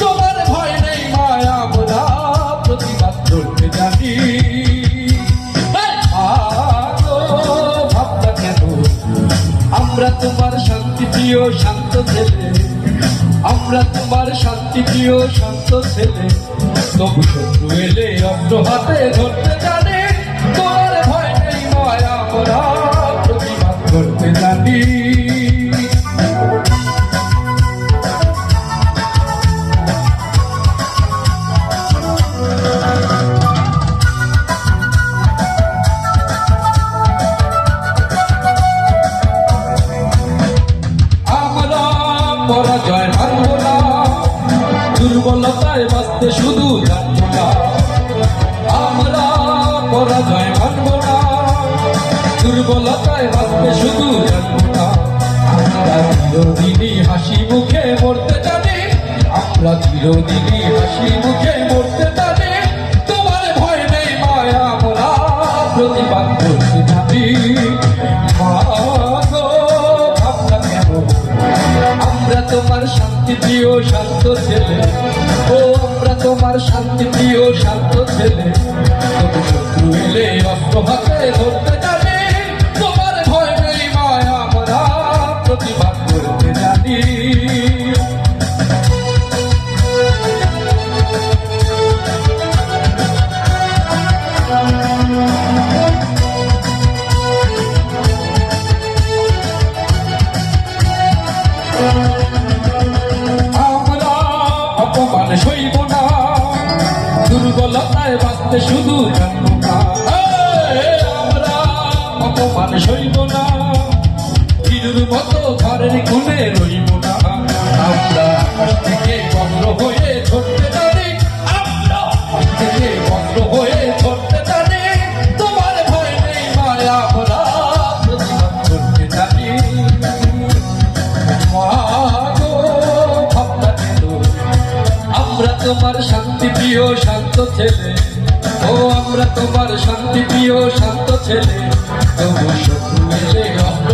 তোমার ভয় নেই মায়া আমরা প্রতিবাদ করতে জানি। আমরা তোমার শান্তি প্রিয় শান্ত ছেলে। আমরা তোমার শান্তি প্রিয় শান্ত ছেলে। তবু শত্রু এলে অগ্রহাতে হাতে ধরতে জানে। দুর্বলতায় শুধু না। আমরা পরাজয় মানব না। দুর্বলতায় বাঁচতে শুধু না। আমরা চিরদিনই হাসি মুখে মরতে জানি। আমরা চিরদিনই হাসি মুখে মরতে জানি। তোমার ভয় নেই মায়া, আমরা প্রতিবাদ করতে জানি। আমরা তোমার শান্তি, প্রিয়, শান্ত ছেলে। ও আমরা তোমার শান্তি প্রিয় শান্ত ছেলে। শত্রু এলে অস্ত্র হাতে ধরতে দুর্বলতায় শুধু আমরা অপমান সইব না। হিরুর মতো ঘরের কোণে রইব না। আমরা থেকে বজ্র হয়ে ছড়তে জানি আমরা থেকে বজ্র হয়ে জানি তোমার ভয় নেই মায়া আমরা প্রতিবাদ করতে কেন? আমরা তোমার শান্তি প্রিয়, শান্ত ছেলে। ও আমরা তোমার শান্তি প্রিয় শান্ত ছেলে। তবু শত্রু এলে অস্ত্র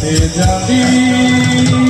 প্রতিবাদ করতে জানি